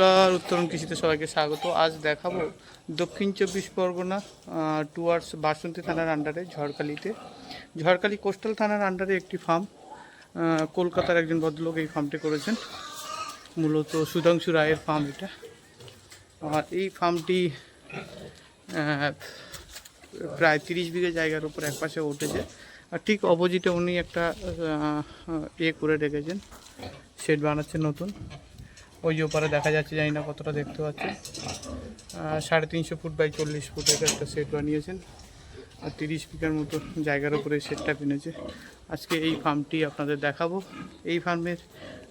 নমস্কার উত্তরণ কৃষিতে সবাইকে স্বাগত। আজ দেখাবো দক্ষিণ চব্বিশ পরগনা টুয়ার্ডস বাসন্তী থানার আন্ডারে ঝড়খালিতে। ঝড়খালি কোস্টাল থানার আন্ডারে একটি ফার্ম কলকাতার একজন ভদ্রলোক এই ফার্মটি করেছেন। মূলত সুধাংশু রায়ের ফার্ম এটা। আর এই ফার্মটি প্রায় তিরিশ বিঘে জায়গার উপর একপাশে উঠেছে। আর ঠিক অপোজিটে উনি একটা আহ, ইয়ে করে রেখেছেন শেড বানাচ্ছেন নতুন। ওই ওপারে দেখা যাচ্ছে, জানি না কতটা দেখতে পাচ্ছি। সাড়ে তিনশো ফুট বাই চল্লিশ ফুটের একটা সেট বানিয়েছেন। আর তিরিশ বিঘার মতো জায়গার উপরে সেটটা কিনেছে। আজকে এই ফার্মটি আপনাদের দেখাবো। এই ফার্মের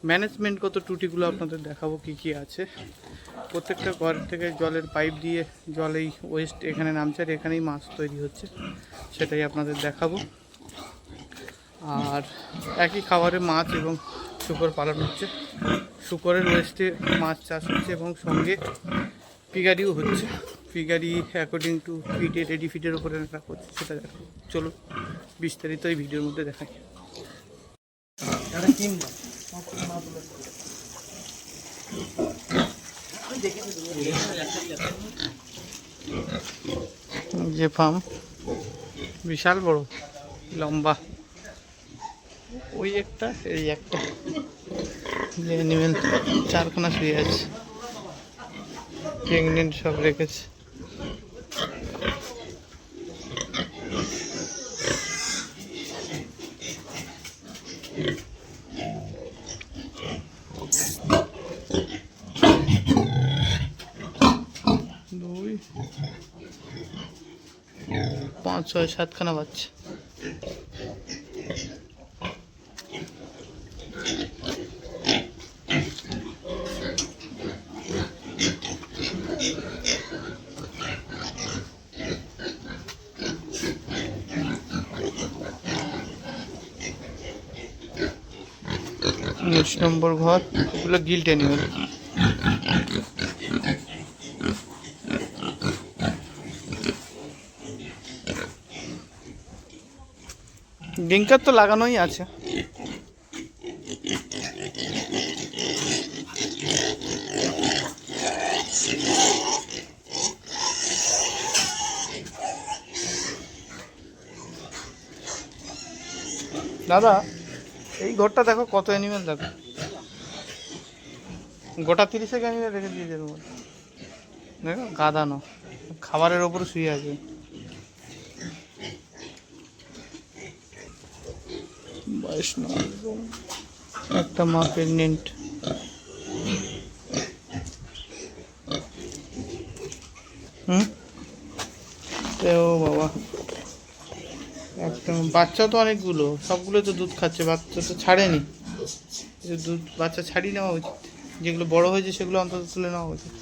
ম্যানেজমেন্টগত ত্রুটিগুলো আপনাদের দেখাবো, কি কি আছে। প্রত্যেকটা ঘর থেকে জলের পাইপ দিয়ে জল এই ওয়েস্ট এখানে নামছে আর এখানেই মাছ তৈরি হচ্ছে, সেটাই আপনাদের দেখাবো। আর একই খাবারে মাছ এবং শুকর পালন হচ্ছে। শুকরের ওয়েস্টে মাছ চাষ হচ্ছে এবং সঙ্গে পিগারিও হচ্ছে। পিগারি অ্যাকর্ডিং টু ফিটে রেডি ফিটের উপরে রাখা করছে সেটা দেখো চলো বিস্তারিত এই ভিডিওর মধ্যে দেখাই। যে ফার্ম বিশাল বড়, লম্বা। ওই একটা, এই একটা। যে চারখানা শুয়ে আছে। প্রেগনেন্ট সব রেখেছে। দুই, পাঁচ, ছয়, সাতখানা বাচ্চা। উনিশ নম্বর ঘর এগুলো গিল্ট অ্যানিমেল ডিঙ্কার তো লাগানোই আছে। দাদা এই ঘরটা দেখো কত অ্যানিমেল দেখো। গোটা তিরিশে অ্যানিমেল রেখে এর মধ্যে। দেখো গাদানো খাবারের ওপর শুয়ে আছে। একটা মা প্রেগনেন্ট হুম? বাবা। বাচ্চা তো অনেকগুলো সবগুলো তো দুধ খাচ্ছে বাচ্চা তো ছাড়েনি। দুধ বাচ্চা ছাড়িয়ে নেওয়া উচিত যেগুলো বড় হয়েছে সেগুলো অন্তত তুলে নেওয়া উচিত।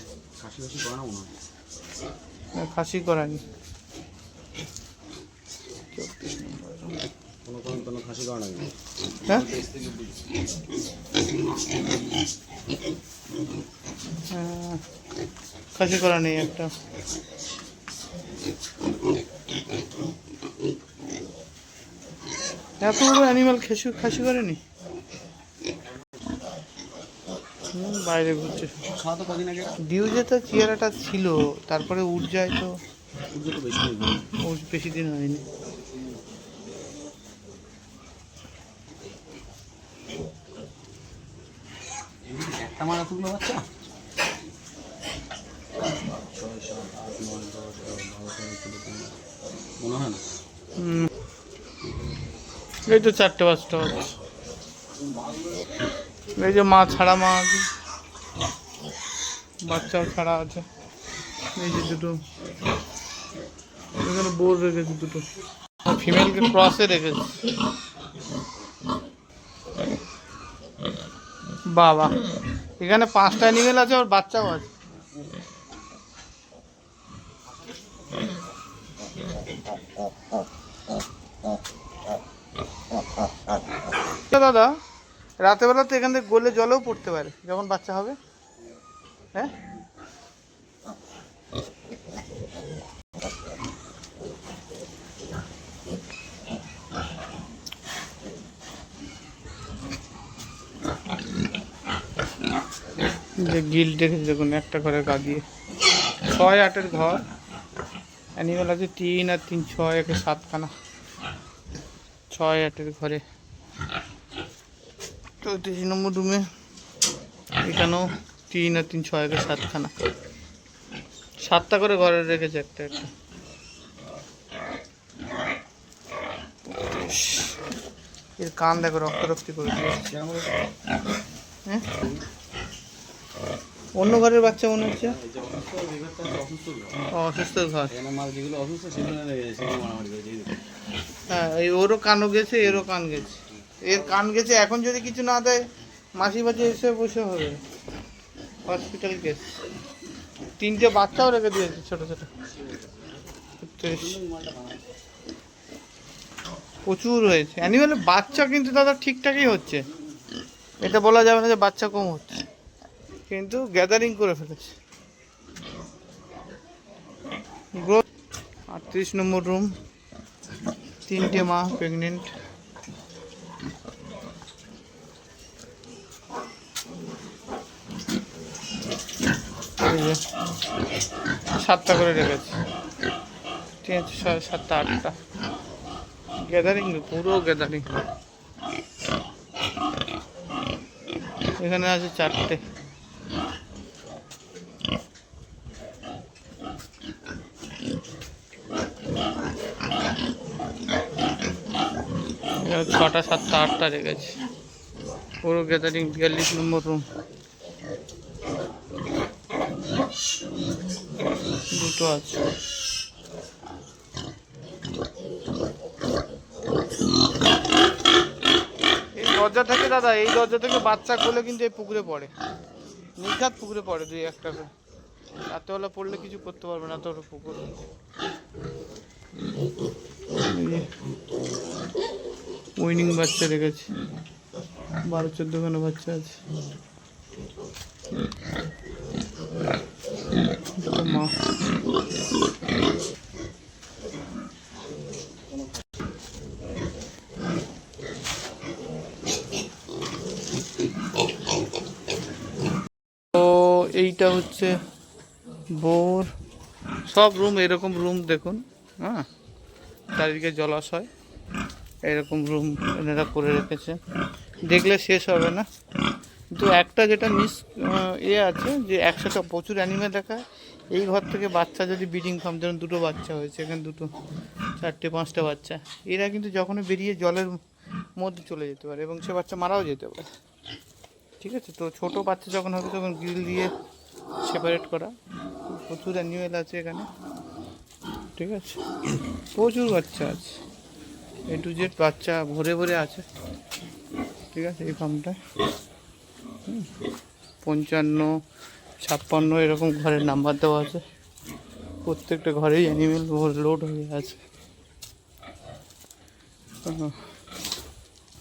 খাসি করানি। হ্যাঁ, খাসি করা নেই একটা। এত বড় অ্যানিমাল খাসি খাসি করেনি? হুম, বাইরে ঘুরছে। খাওয়া তো কদিন আগে ডিউজে তো চেয়ারাটা ছিল তারপরে উঠ যায় তো। বেশি দিন হয়নি। একটা মারা তুললো বাচ্চা মনে হয় না। এই তো চারটে পাঁচটা হচ্ছে এই যে মা ছাড়া মা আছে। বাচ্চাও ছাড়া আছে। এই যে দুটো। এখানে বোর রেখেছে দুটো। ফিমেলকে ক্রসে রেখেছে। বাবা। এখানে পাঁচটা অ্যানিমেল আছে, আর বাচ্চাও আছে। দাদা, রাতেবেলা তো এখান থেকে গলে জলেও পড়তে পারে, যখন বাচ্চা হবে। হ্যাঁ? যে গিল দেখেছি দেখুন, একটা ঘরে গা দিয়ে। ছয় আটের ঘর, অ্যানিমেল আছে তিন আর তিন, ছয়, একে সাতখানা। ছয় আটের ঘরে। চৌত্রিশ নম্বর রুমে। এখানেও তিন আর তিন, ছয় একে সাতখানা। সাতটা করে ঘরে রেখেছে একটা একটা। এর কান দেখো, রক্তারক্তি করে হ্যাঁ? অন্য ঘরের বাচ্চা মনে হচ্ছে? অসুস্থ ঘর। হ্যাঁ ওরও কানও গেছে, এরও কান গেছে। এর কান গেছে, এখন যদি কিছু না দেয়, মাসি বাজে এসে বসে হবে। হসপিটাল কেস তিনটে বাচ্চাও রেখে দিয়েছে, ছোট ছোট। প্রচুর হয়েছে। অ্যানিমেলের বাচ্চা কিন্তু দাদা ঠিকঠাকই হচ্ছে। এটা বলা যাবে না যে বাচ্চা কম হচ্ছে। কিন্তু গ্যাদারিং করে ফেলেছে। গ্রোথ আটত্রিশ নম্বর রুম তিনটে মা প্রেগনেন্ট সাতটা করে রেখেছি। ঠিক আছে ছয় সাতটা আটটা। গ্যাদারিং পুরো গ্যাদারিং এখানে আছে চারটে। ছটা, সাতটা, আটটা রেখেছি পুরো গ্যাদারিং বিয়াল্লিশ নম্বর রুম দুটো আছে। এই দরজা থেকে দাদা, এই দরজা থেকে বাচ্চা কোলে কিন্তু এই পুকুরে পড়ে। নির্ঘাত পুকুরে পড়ে দুই একটা করে। রাত্রেবেলা পড়লে কিছু করতে পারবে না তোর পুকুর। উইনিং বাচ্চা রেখেছি বারো চোদ্দখানা বাচ্চা আছে। এইটা হচ্ছে বোর সব রুম এরকম রুম দেখুন হ্যাঁ? চারিদিকে জলাশয়। এরকম রুম এনারা করে রেখেছে। দেখলে শেষ হবে না। কিন্তু একটা যেটা মিস এ আছে যে একসাথে প্রচুর অ্যানিমে দেখায়। এই ঘর থেকে বাচ্চা যদি ব্রিডিং ফার্ম যেমন দুটো বাচ্চা হয়েছে, এখানে দুটো, চারটে, পাঁচটা বাচ্চা, এরা কিন্তু যখনই বেরিয়ে জলের মধ্যে চলে যেতে পারে এবং সে বাচ্চা মারাও যেতে পারে। ঠিক আছে? তো ছোট বাচ্চা যখন হবে, তখন গ্রিল দিয়ে সেপারেট করা। প্রচুর অ্যানিমেল আছে এখানে। ঠিক আছে? প্রচুর বাচ্চা আছে। এ টু জেড বাচ্চা ভরে ভরে আছে। ঠিক আছে, এই ফার্মটায়। পঞ্চান্ন, ছাপ্পান্ন এরকম ঘরের নাম্বার দেওয়া আছে। প্রত্যেকটা ঘরেই অ্যানিমেল লোড হয়ে আছে।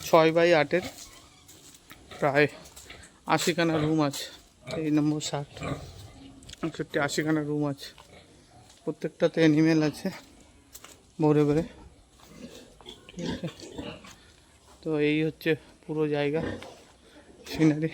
ছয় বাই আটের প্রায় আশিখানা রুম আছে, এই নম্বর ষাট। একষট্টি আশিখানা রুম আছে। প্রত্যেকটাতে অ্যানিমেল আছে, ভরে ভরে। ঠিক আছে তো এই হচ্ছে পুরো জায়গা সিনারি